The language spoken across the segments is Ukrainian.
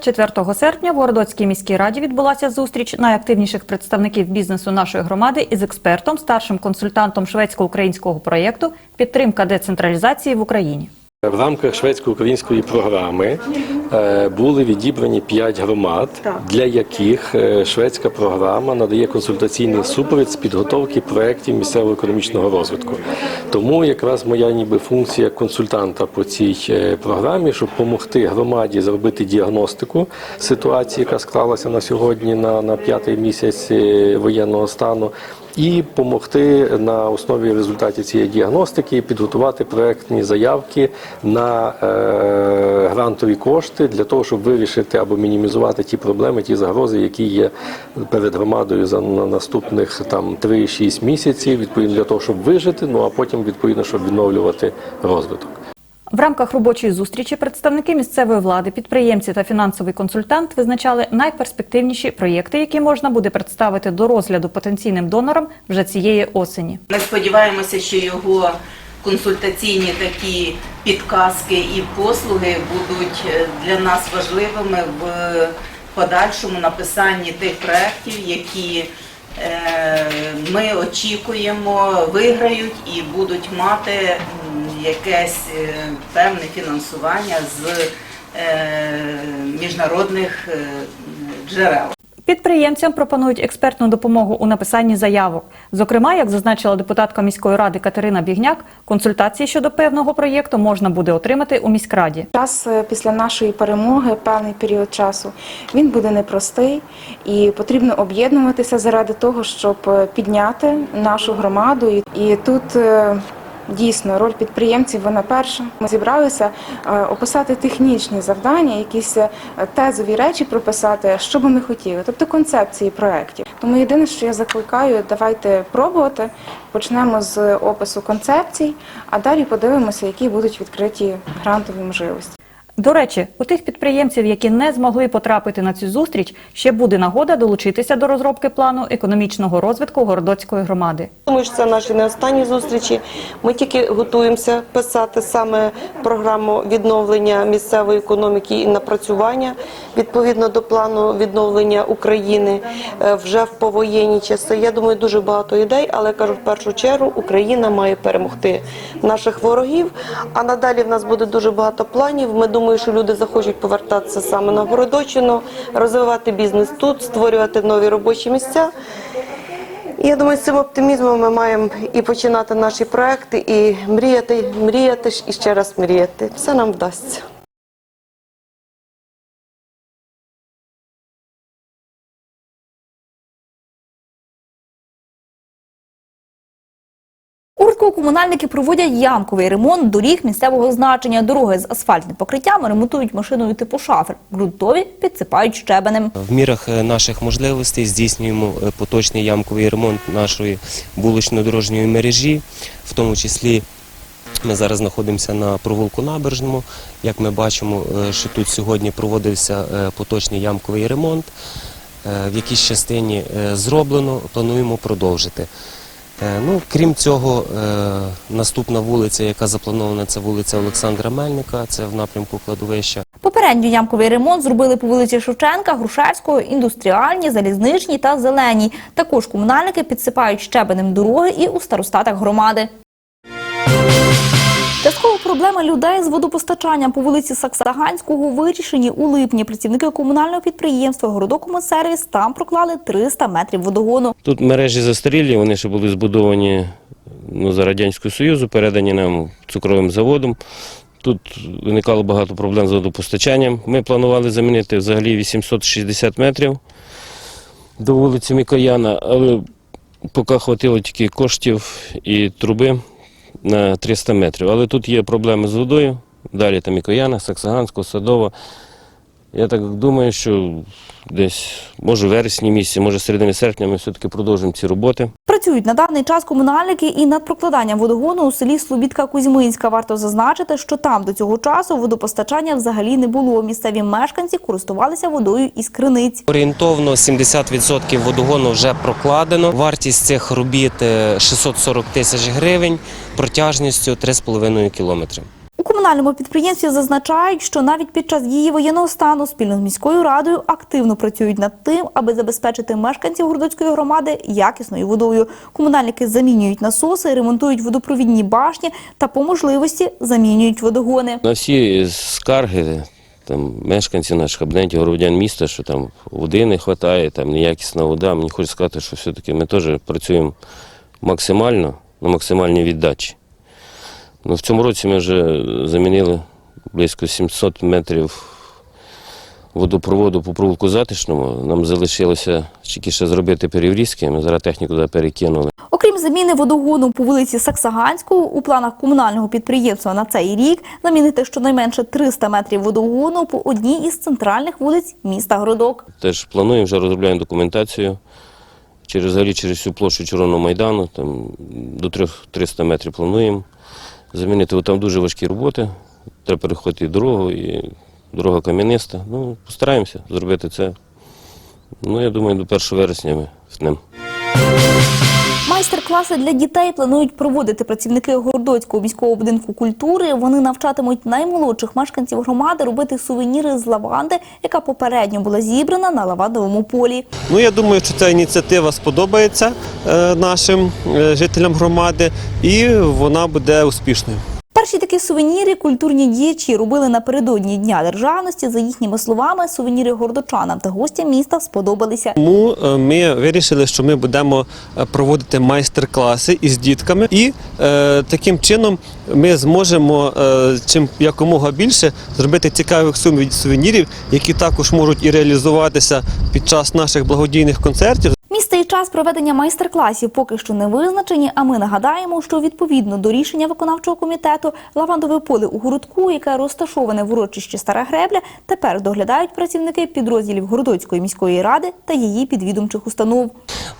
У 4 серпня, в Городоцькій міській раді відбулася зустріч найактивніших представників бізнесу нашої громади із експертом, старшим консультантом шведсько-українського проєкту Підтримка децентралізації в Україні. В рамках шведсько-української програми були відібрані п'ять громад, для яких е, шведська програма надає консультаційний супровід з підготовки проєктів місцевого економічного розвитку. Тому якраз моя ніби функція консультанта по цій е, програмі, щоб допомогти громаді зробити діагностику ситуації, яка склалася на сьогодні на, на п'ятий місяць е, воєнного стану. І допомогти на основі результатів цієї діагностики підготувати проектні заявки на е, грантові кошти для того, щоб вирішити або мінімізувати ті проблеми, ті загрози, які є перед громадою за на наступних там 3-6 місяців, відповідно для того, щоб вижити. Ну а потім відповідно, щоб відновлювати розвиток. В рамках робочої зустрічі представники місцевої влади, підприємці та фінансовий консультант визначали найперспективніші проєкти, які можна буде представити до розгляду потенційним донорам вже цієї осені. Ми сподіваємося, що його консультаційні такі підказки і послуги будуть е, для нас важливими в подальшому написанні тих проєктів, які е, ми очікуємо виграють і будуть мати якесь е, певне фінансування з міжнародних джерел. Підприємцям пропонують експертну допомогу у написанні заявок. Зокрема, як зазначила депутатка міської ради Катерина Бігняк, консультації щодо певного проєкту можна буде отримати у міськраді. Час е, після нашої перемоги, певний період часу, він буде непростий і потрібно об'єднуватися заради того, щоб е, підняти нашу громаду. І- тут е, дійсно роль підприємців вона перша. Ми зібралися е, описати технічні завдання, якісь е, тезові речі прописати, що би ми хотіли, тобто концепції проєктів. Тому єдине, що я закликаю, давайте пробувати. Почнемо з опису концепцій, а далі подивимося, які будуть відкриті грантові можливості. До речі, у тих підприємців, які не змогли потрапити на цю зустріч, ще буде нагода долучитися до розробки плану економічного розвитку Городоцької громади. Думаю, що це наші не останні зустрічі. Ми тільки готуємося писати саме програму відновлення місцевої економіки і напрацювання відповідно до плану відновлення України е, вже в повоєнні часи. Я думаю, дуже багато ідей, але кажу, в першу чергу Україна має перемогти наших ворогів. А надалі в нас буде дуже багато планів. Ми думаю, що люди захочуть повертатися саме на Городочину, розвивати бізнес тут, створювати нові робочі місця. Я думаю, з цим оптимізмом ми маємо і починати наші проекти, і мріяти, мріяти і ще раз мріяти. Все нам вдасться. Комунальники проводять ямковий ремонт доріг місцевого значення. Дороги з асфальтним покриттям ремонтують машиною типу шафер. Ґрунтові підсипають щебенем. В мірах е, наших можливостей здійснюємо е, поточний ямковий ремонт нашої вулично-дорожньої мережі, в тому числі. Ми зараз знаходимося на провулку набережному. Як ми бачимо, е, що тут сьогодні проводився поточний ямковий ремонт. В якійсь частині зроблено, плануємо продовжити. Е, Ну, крім цього, е, наступна вулиця, яка запланована, це вулиця Олександра Мельника, це в напрямку кладовища. Попередньо ямковий ремонт зробили по вулиці Шевченка, Грушевського, індустріальні, залізничні та зеленій. Також комунальники підсипають щебенем дороги і у старостатах громади. Часткова проблема людей з водопостачанням по вулиці Саксаганського вирішені у липні. Працівники комунального підприємства «Городокомунсервіс» там проклали 300 метрів водогону. Тут мережі застарілі, вони ще були збудовані ну, за Радянського Союзу, передані нам цукровим заводом. Тут виникало багато проблем з водопостачанням. Ми планували замінити взагалі 860 метрів до вулиці Микояна, але поки хватило тільки коштів і труби на 300 метрів. Але тут є проблеми з водою. Далі там Микояна, Саксаганського, Садова. Я так думаю, що десь, може, в вересні місяці, може, середині серпня ми все-таки продовжимо ці роботи. Працюють на даний час комунальники і над прокладанням водогону у селі Слобідка Кузьминська. Варто зазначити, що там до цього часу водопостачання взагалі не було. Місцеві мешканці користувалися водою із криниць. Орієнтовно 70% водогону вже прокладено. Вартість цих робіт е, 640 тисяч гривень, протяжністю 3,5 кілометри. У комунальному підприємстві зазначають, що навіть під час дії воєнного стану спільно з міською радою активно працюють над тим, аби забезпечити мешканців Городоцької громади якісною водою. Комунальники замінюють насоси, ремонтують водопровідні башні та по можливості замінюють водогони. На всі скарги там, мешканців наших абонентів, громадян міста, що там води не вистачає, там неякісна вода. Мені хочеться сказати, що все-таки ми теж працюємо максимально, на максимальній віддачі. Ну, в цьому році ми вже замінили близько 700 метрів водопроводу по провулку затишному. Нам залишилося тільки ще зробити переврізки, ми зараз техніку туди перекинули. Окрім заміни водогону по вулиці Саксаганського, у планах комунального підприємства на цей рік замінити щонайменше 300 метрів водогону по одній із центральних вулиць міста Городок. Теж плануємо, вже розробляємо документацію через взагалі через всю площу Червоного Майдану, там до трьох- 300 метрів плануємо замінити. Бо Там дуже важкі роботи. Треба переходити і дорогу, і дорога кам'яниста. Ну, постараємося зробити це. Ну, я думаю, до 1 вересня ми втнемо. Майстер-класи для дітей планують проводити працівники Гордоцького міського будинку культури. Вони навчатимуть наймолодших мешканців громади робити сувеніри з лаванди, яка попередньо була зібрана на лавандовому полі. Ну я думаю, що ця ініціатива сподобається е, нашим е, жителям громади, і вона буде успішною. Перші такі сувеніри культурні діячі робили напередодні Дня державності. За їхніми словами, сувеніри гордочанам та гостям міста сподобалися. Тому е, ми вирішили, що ми будемо е, проводити майстер-класи із дітками, і е, таким чином ми зможемо е, чим якомога більше зробити цікавих суве- сувенірів, які також можуть і реалізуватися під час наших благодійних концертів. Місце і час проведення майстер-класів поки що не визначені. А ми нагадаємо, що відповідно до рішення виконавчого комітету лавандове поле у городку, яке розташоване в урочищі Стара Гребля, тепер доглядають працівники підрозділів Городоцької міської ради та її підвідомчих установ.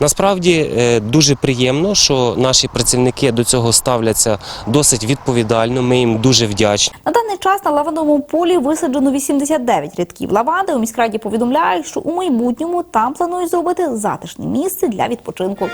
Насправді е, дуже приємно, що наші працівники до цього ставляться досить відповідально. Ми їм дуже вдячні. На даний час на лавандовому полі висаджено 89 рядків лаванди. У міськраді повідомляють, що у майбутньому там планують зробити затишне місце для відпочинку.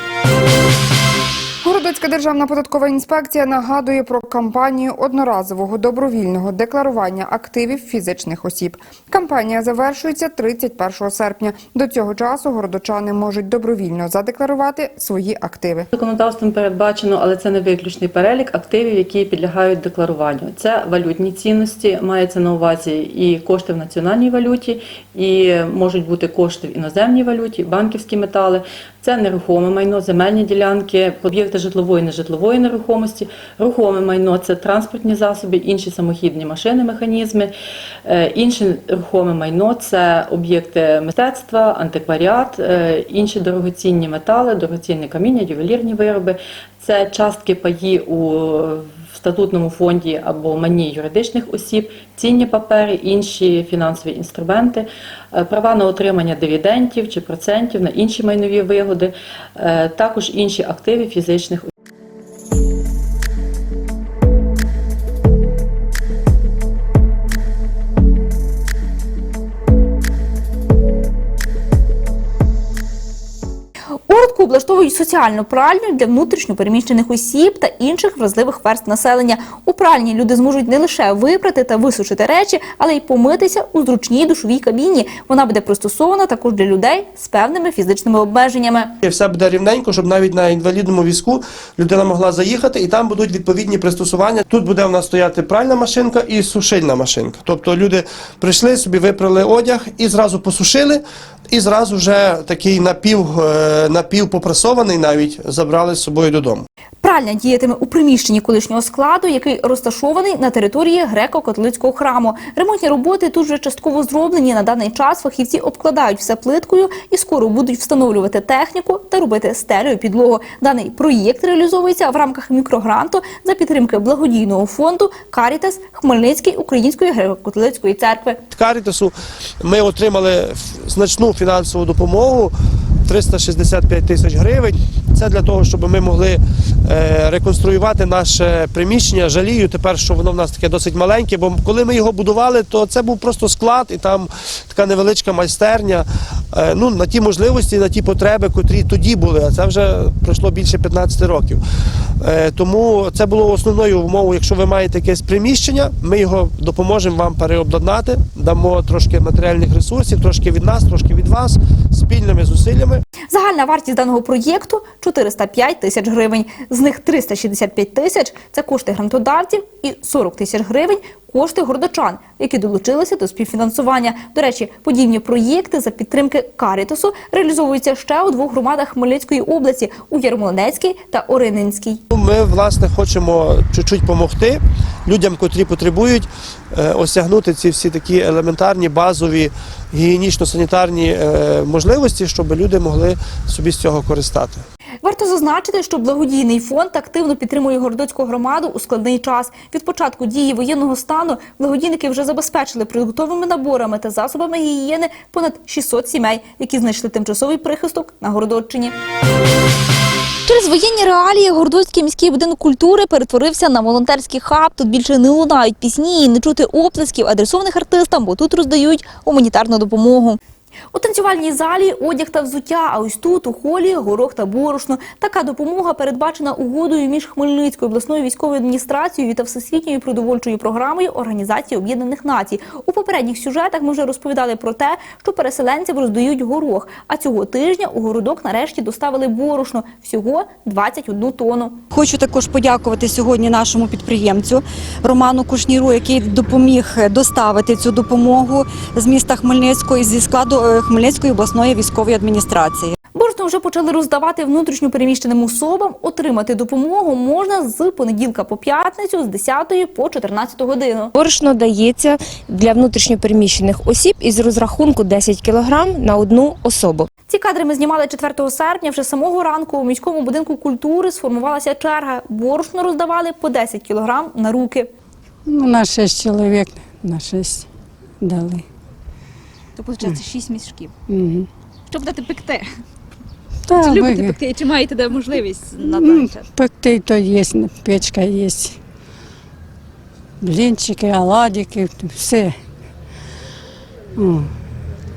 Городоцька державна податкова інспекція нагадує про кампанію одноразового добровільного декларування активів фізичних осіб. Кампанія завершується 31 серпня. До цього часу городочани можуть добровільно задекларувати свої активи. Законодавством передбачено, але це не виключний перелік активів, які підлягають декларуванню. Це валютні цінності, мається на увазі і кошти в національній валюті, і можуть бути кошти в іноземній валюті, банківські метали. Це нерухоме майно, земельні ділянки, об'єкти житлової і нежитлової нерухомості, рухоме майно це транспортні засоби, інші самохідні машини, механізми. Е, Інше рухоме майно це об'єкти мистецтва, антикваріат, е, інші дорогоцінні метали, дорогоцінне каміння, ювелірні вироби. Це частки паї у в статутному фонді або мані юридичних осіб, цінні папери, інші фінансові інструменти, е, права на отримання дивідендів чи процентів на інші майнові вигоди, е, також інші активи фізичних У облаштовують соціальну пральню для внутрішньо переміщених осіб та інших вразливих верств населення. У пральні люди зможуть не лише випрати та висушити речі, але й помитися у зручній душовій кабіні. Вона буде пристосована також для людей з певними фізичними обмеженнями. Все буде рівненько, щоб навіть на інвалідному візку людина могла заїхати, і там будуть відповідні пристосування. Тут буде в нас стояти пральна машинка і сушильна машинка. Тобто люди прийшли собі, випрали одяг і зразу посушили, і зразу вже такий напів, е, напівпопресований навіть забрали з собою додому. Пральня діятиме у приміщенні колишнього складу, який розташований на території греко-католицького храму. Ремонтні роботи тут вже частково зроблені. На даний час фахівці обкладають все плиткою і скоро будуть встановлювати техніку та робити стелею підлогу. Даний проєкт реалізовується в рамках мікрогранту за підтримки благодійного фонду Карітас Хмельницької Української греко-католицької церкви. Карітасу ми отримали значну фінансову допомогу 365 тисяч гривень. Це для того, щоб ми могли е, реконструювати наше приміщення. Жалію тепер, що воно в нас таке досить маленьке, бо коли ми його будували, то це був просто склад і там така невеличка майстерня. е, ну, на ті можливості, на ті потреби, котрі тоді були, а це вже пройшло більше 15 років. Е, Тому це було основною умовою. Якщо ви маєте якесь приміщення, ми його допоможемо вам переобладнати, дамо трошки матеріальних ресурсів, трошки від нас, трошки від вас, спільними зусиллями. Загальна вартість даного проєкту 405 тисяч гривень. З них 365 тисяч – це кошти грантодавців і 40 тисяч гривень – кошти городочан, які долучилися до співфінансування. До речі, подібні проєкти за підтримки Карітасу реалізовуються ще у двох громадах Хмельницької області – у Ярмолинецькій та Орининській. Ми власне хочемо чуть-чуть допомогти людям, котрі потребують е, осягнути ці всі такі елементарні базові гігієнічно-санітарні е, можливості, щоб люди могли собі з цього користати. Варто зазначити, що благодійний фонд активно підтримує городоцьку громаду у складний час. Від початку дії воєнного стану благодійники вже забезпечили продуктовими наборами та засобами гігієни понад 600 сімей, які знайшли тимчасовий прихисток на Городоччині. Через воєнні реалії Городоцький міський будинок культури перетворився на волонтерський хаб. Тут більше не лунають пісні і не чути оплесків, адресованих артистам, бо тут роздають гуманітарну допомогу. У танцювальній залі одяг та взуття, а ось тут у холі горох та борошно. Така допомога передбачена угодою між Хмельницькою обласною військовою адміністрацією та Всесвітньою продовольчою програмою Організації Об'єднаних Націй. У попередніх сюжетах ми вже розповідали про те, що переселенцям роздають горох. А цього тижня у городок нарешті доставили борошно всього 21 тонну. Хочу також подякувати сьогодні нашому підприємцю Роману Кушніру, який допоміг доставити цю допомогу з міста Хмельницького і зі складу е, Хмельницької обласної військової адміністрації. Борошно вже почали роздавати внутрішньо переміщеним особам. Отримати допомогу можна з понеділка по п'ятницю з 10 по 14 годину. Борошно дається для внутрішньопереміщених осіб із розрахунку 10 кг на одну особу. Ці кадри ми знімали 4 серпня. Вже самого ранку у міському будинку культури сформувалася черга. Борошно роздавали по 10 кілограм на руки. Ну, на шість чоловік, на шість дали. То виходить 6 мішків. Угу. Що будете пекти? Та, Чи любите ви- пекти? Чи маєте де можливість на даний час? Пекти то є, печка є. Блінчики, оладики, все. О,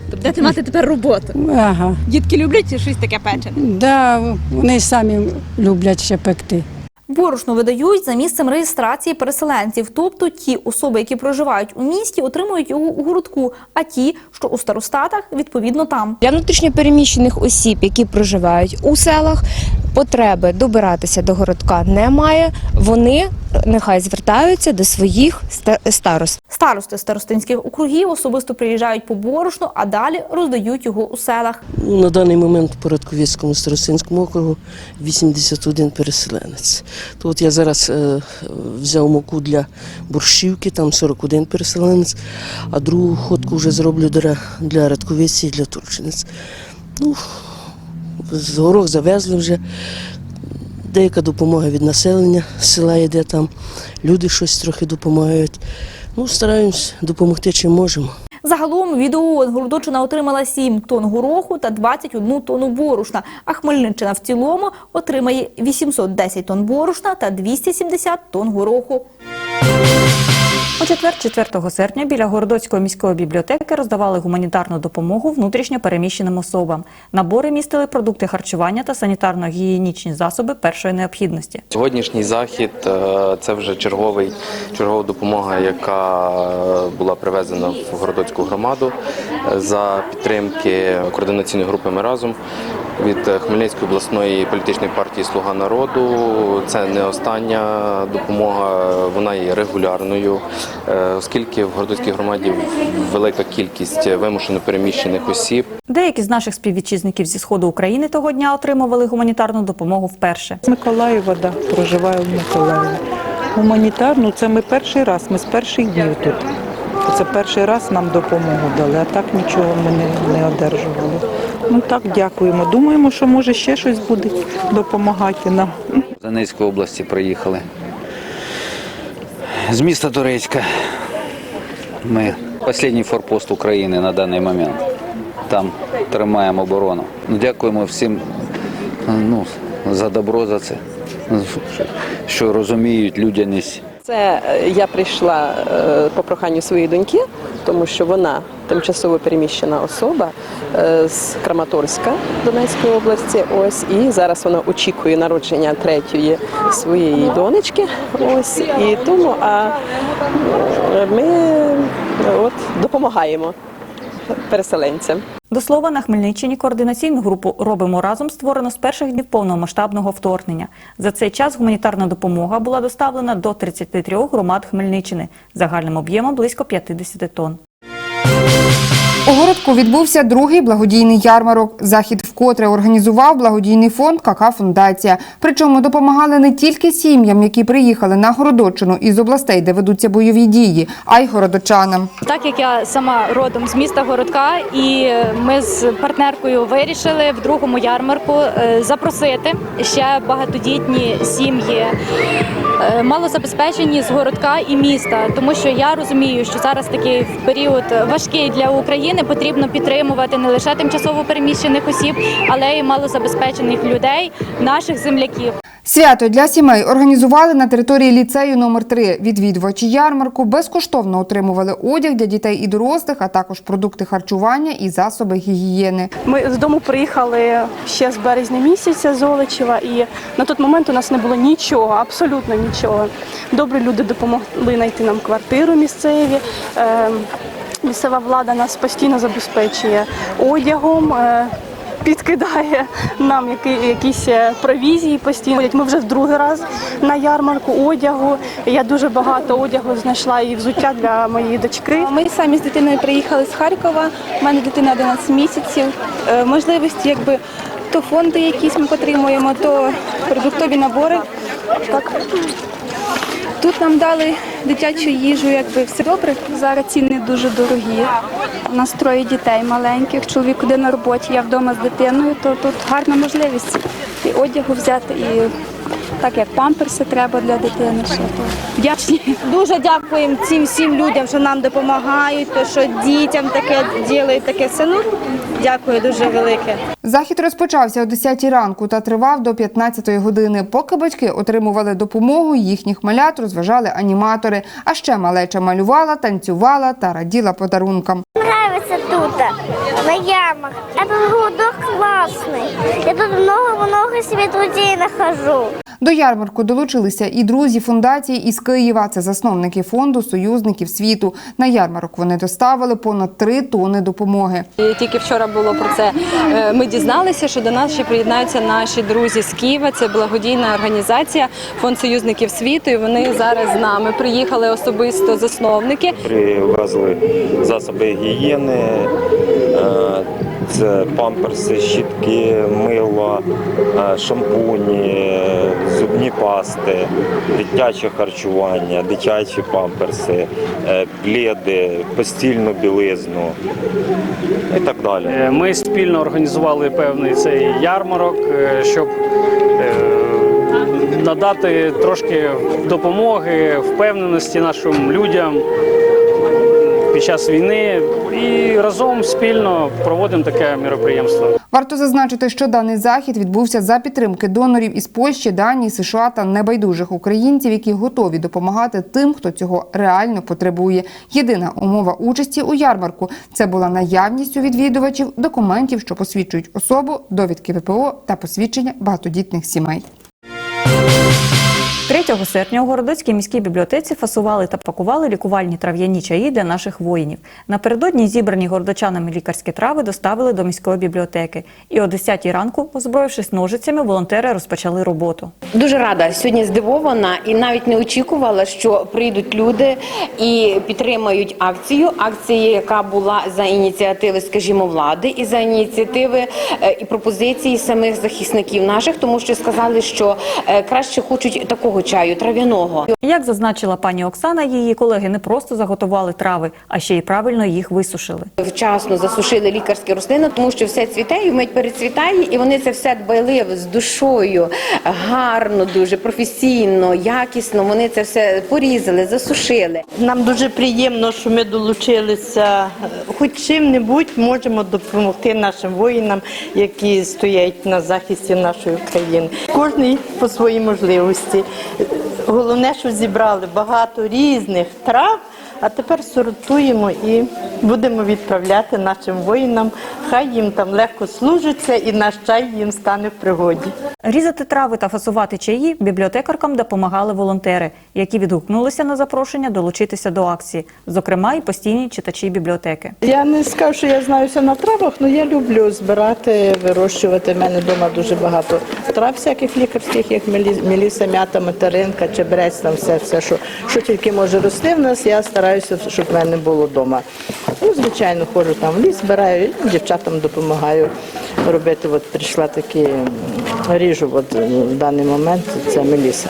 Тобто будете мати тепер роботу. ага. Дітки люблять щось таке печене? Да, вони самі люблять ще пекти. Борошно видають за місцем реєстрації переселенців. Тобто ті особи, які проживають у місті, отримують його у городку, а ті, що у старостатах, відповідно там. Для внутрішньопереміщених осіб, які проживають у селах, потреби добиратися до городка немає. Вони нехай звертаються до своїх старост. Старости старостинських округів особисто приїжджають по борошно, а далі роздають його у селах. Ну, На даний момент в Порядковецькому старостинському округу 81 переселенець. То от я зараз е, взяв муку для борщівки, там 41 переселенець, а другу ходку вже зроблю для, для Радковиці і для Турчинець. Ну, з горох завезли вже. Деяка допомога від населення села йде там, люди щось трохи допомагають. Ну, стараємось допомогти чим можемо. Загалом від ООН Городочина отримала 7 тонн гороху та 21 тонну борошна, а Хмельниччина в цілому отримає 810 тонн борошна та 270 тонн гороху. У четвер, 4 серпня, біля Городоцької міської бібліотеки роздавали гуманітарну допомогу внутрішньо переміщеним особам. Набори містили продукти харчування та санітарно-гігієнічні засоби першої необхідності. Сьогоднішній захід е, це вже черговий чергова допомога, яка була привезена в Городоцьку громаду е, за підтримки координаційної групи Ми разом від Хмельницької обласної політичної партії Слуга народу. Це не остання допомога, вона є регулярною, е, оскільки в Городоцькій громаді велика кількість вимушено переміщених осіб. Деякі з наших співвітчизників зі сходу України того дня отримували гуманітарну допомогу вперше. Миколаєва, да, проживаю в Миколаєві. Гуманітарну це ми перший раз, ми з перших днів тут. Це перший раз нам допомогу дали, а так нічого ми не, не одержували. Ну так, дякуємо. Думаємо, що може ще щось буде допомагати нам. З Донецької області приїхали. З міста Турецька. Ми останній форпост України на даний момент. Там тримаємо оборону. Ну, Дякуємо всім ну, за добро за це, що розуміють людяність. Це е, я прийшла е, по проханню своєї доньки, тому що вона тимчасово переміщена особа е, з Краматорська Донецької області. Ось і зараз вона очікує народження третьої своєї донечки. Ось і тому а ми от допомагаємо переселенцям. До слова, на Хмельниччині координаційну групу Робимо разом створено з перших днів повномасштабного вторгнення. За цей час гуманітарна допомога була доставлена до 33 громад Хмельниччини загальним об'ємом близько 50 тонн. У городку відбувся другий благодійний ярмарок. Захід вкотре організував благодійний фонд «КК Фундація. Причому допомагали не тільки сім'ям, які приїхали на Городочину із областей, де ведуться бойові дії, а й городочанам. Так як я сама родом з міста Городка, і ми з партнеркою вирішили в другому ярмарку е, запросити ще багатодітні сім'ї, е, малозабезпечені з городка і міста, тому що я розумію, що зараз такий період важкий для України. Потрібно підтримувати не лише тимчасово переміщених осіб, але й малозабезпечених людей, наших земляків. Свято для сімей організували на території ліцею номер 3 Відвідувачі ярмарку безкоштовно отримували одяг для дітей і дорослих, а також продукти харчування і засоби гігієни. Ми з дому приїхали ще з березня місяця з Олечева, і на той момент у нас не було нічого, абсолютно нічого. Добрі люди допомогли знайти нам квартиру місцеві. Е, Місцева влада нас постійно забезпечує одягом. Підкидає нам які, якісь е, провізії постійно. Ми вже в другий раз на ярмарку одягу. Я дуже багато одягу знайшла і взуття для моєї дочки. Ми самі з дитиною приїхали з Харкова. У мене дитина 11 місяців. Е, Можливості, якби то фонди якісь ми отримуємо, то продуктові набори. Так. Тут нам дали дитячу їжу, якби все добре. Зараз ціни дуже дорогі. У нас троє дітей маленьких, чоловік один на роботі, я вдома з дитиною, то тут гарна можливість і одягу взяти, і так як памперси треба для дитини. Ще, то вдячні. Дуже дякуємо цим всім людям, що нам допомагають, то що дітям таке ділять, таке все. Ну дякую дуже велике. Захід розпочався о 10 ранку та тривав до 15 години. Поки батьки отримували допомогу, їхніх малят розважали аніматори. А ще малеча малювала, танцювала та раділа подарункам. Нравится тут, на ямах. Этот городок классный. Я тут много-много себе друзей нахожу. До ярмарку долучилися і друзі фундації із Києва. Це засновники фонду союзників світу. На ярмарок вони доставили понад 3 тони допомоги. І Тільки вчора було про це. е, Ми дізналися, що до нас ще приєднаються наші друзі з Києва. Це благодійна організація Фонд союзників світу. І вони зараз з нами приїхали особисто засновники. Привезли засоби гігієни, е, це памперси, щітки, мило, е, шампуні, зубні пасти, дитяче харчування, дитячі памперси, е, пледи, постільну білизну і так далі. Е, Ми спільно організували певний цей ярмарок, щоб надати трошки допомоги, впевненості нашим людям під час війни і разом спільно проводимо таке міроприємство. Варто зазначити, що даний захід відбувся за підтримки донорів із Польщі, Данії, США та небайдужих українців, які готові допомагати тим, хто цього реально потребує. Єдина умова участі у ярмарку це була наявність у відвідувачів документів, що посвідчують особу, довідки ВПО та посвідчення багатодітних сімей. 3 серпня у Городоцькій міській бібліотеці фасували та пакували лікувальні трав'яні чаї для наших воїнів. Напередодні зібрані городочанами лікарські трави доставили до міської бібліотеки. І о 10 ранку, озброївшись ножицями, волонтери розпочали роботу. Дуже рада сьогодні здивована і навіть не очікувала, що прийдуть люди і підтримають акцію. Акція, яка була за ініціативи, скажімо, влади, і за ініціативи е, і пропозиції самих захисників наших, тому що сказали, що е, краще хочуть такого чаю трав'яного. Як зазначила пані Оксана, її колеги не просто заготували трави, а ще й правильно їх висушили. Вчасно засушили лікарські рослини, тому що все цвітає, і вмить перецвітає, і вони це все дбайливо з душою, гарно, дуже професійно, якісно. Вони це все порізали, засушили. Нам дуже приємно, що ми долучилися, хоч чим-небудь можемо допомогти нашим воїнам, які стоять на захисті нашої країни. Кожний по своїй можливості. Головне, що зібрали багато різних трав, а тепер сортуємо і будемо відправляти нашим воїнам. Хай їм там легко служиться і наш чай їм стане в пригоді. Різати трави та фасувати чаї бібліотекаркам допомагали волонтери, які відгукнулися на запрошення долучитися до акції, зокрема і постійні читачі бібліотеки. Я не скажу, що я знаюся на травах, але я люблю збирати, вирощувати. У мене вдома дуже багато трав всяких лікарських, як мелі- меліса, м'ята, материнка, чебрець, там все, все що, що тільки може рости в нас, я стараюся, щоб в мене було вдома. Ну, звичайно, ходжу там в ліс, збираю, дівчатам допомагаю робити. От прийшла такі, ріжу от, в даний момент, це меліса.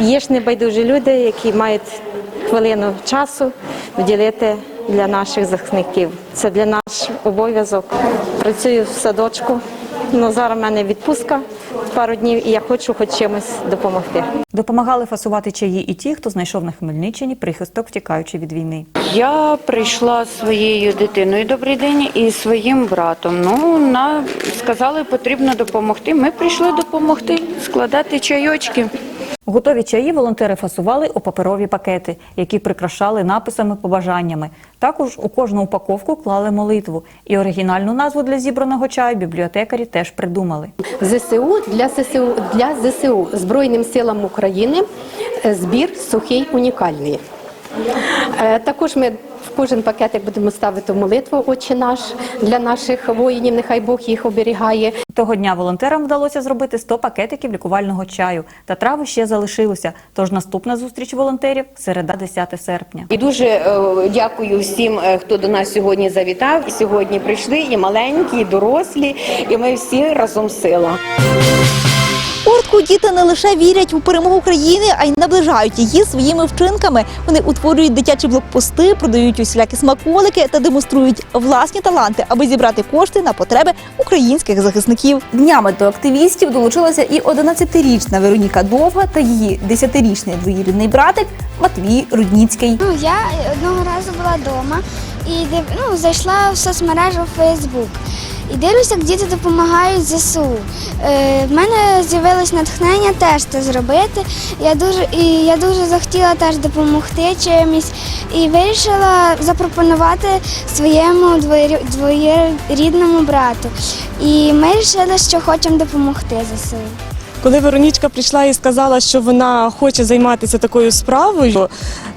Є ж небайдужі люди, які мають хвилину часу вділити для наших захисників. Це для наш обов'язок. Працюю в садочку. Ну, зараз в мене відпустка пару днів, і я хочу хоч чимось допомогти. Допомагали фасувати чаї і ті, хто знайшов на Хмельниччині прихисток, втікаючи від війни. Я прийшла зі своєю дитиною добрий день і своїм братом. Ну на сказали, потрібно допомогти. Ми прийшли допомогти складати чайочки. Готові чаї волонтери фасували у паперові пакети, які прикрашали написами побажаннями. Також у кожну упаковку клали молитву. І оригінальну назву для зібраного чаю бібліотекарі теж придумали. ЗСУ для ЗСУ для ЗСУ Збройним силам України е, збір сухий унікальний. Е, Також ми в кожен пакетик будемо ставити молитву Отче наш для наших воїнів. Нехай Бог їх оберігає. Того дня волонтерам вдалося зробити 100 пакетиків лікувального чаю. Та трави ще залишилося. Тож наступна зустріч волонтерів середа 10 серпня. І дуже е, дякую всім, е, хто до нас сьогодні завітав. Сьогодні прийшли і маленькі, і дорослі, і ми всі разом сила. Куртку діти не лише вірять у перемогу країни, а й наближають її своїми вчинками. Вони утворюють дитячі блокпости, продають усілякі смаколики та демонструють власні таланти, аби зібрати кошти на потреби українських захисників. Днями до активістів долучилася і 11-річна Вероніка Довга та її 10-річний двоюрідний братик Матвій Рудніцький. Ну, я одного разу була вдома і ну, зайшла в соцмережу Facebook. І дивлюся, як діти допомагають ЗСУ. Е, мене з'явилось натхнення теж це зробити. Я дуже, і я дуже захотіла теж допомогти чимось і вирішила запропонувати своєму двоєрі- двоєрідному брату. І ми вирішили, що хочемо допомогти ЗСУ. Коли Веронічка прийшла і сказала, що вона хоче займатися такою справою,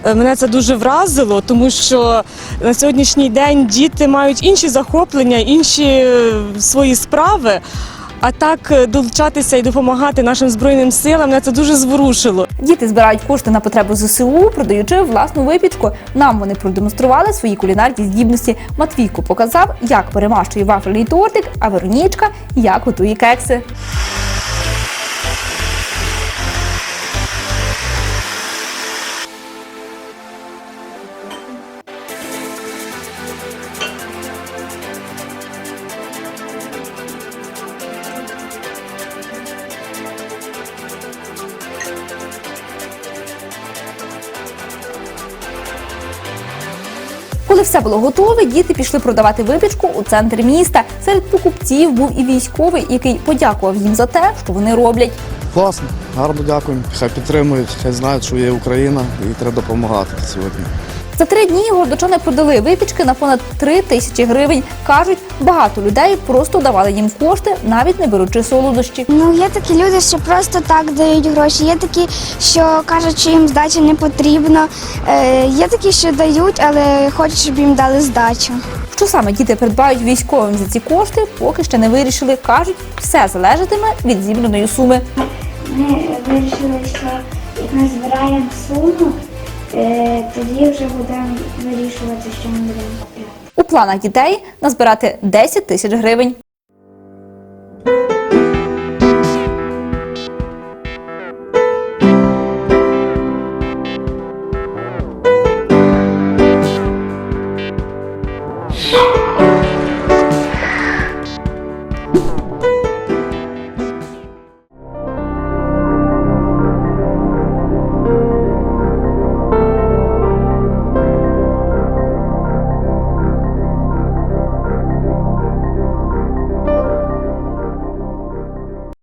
е, мене це дуже вразило, тому що на сьогоднішній день діти мають інші захоплення, інші е, свої справи. А так е, долучатися і допомагати нашим збройним силам мене це дуже зворушило. Діти збирають кошти на потребу ЗСУ, продаючи власну випічку. Нам вони продемонстрували свої кулінарні здібності. Матвійко показав, як перемащує вафельний тортик, а Веронічка як готує кекси. Коли все було готове, діти пішли продавати випічку у центр міста. Серед покупців був і військовий, який подякував їм за те, що вони роблять. Класно, гарно дякуємо. Хай підтримують, хай знають, що є Україна і треба допомагати сьогодні. За три дні гордочани продали випічки на понад три тисячі гривень. кажуть, багато людей просто давали їм кошти, навіть не беручи солодощі. Ну, є такі люди, що просто так дають гроші. Є такі, що кажуть, що їм здачі не потрібно. Е, є такі, що дають, але хочуть, щоб їм дали здачу. Що саме діти придбають військовим за ці кошти, поки ще не вирішили. кажуть, все залежатиме від зібраної суми. Ми вирішили, що як ми збираємо суму, е, тоді вже будемо вирішувати, що ми будемо купляти. У планах дітей назбирати 10 тисяч гривень.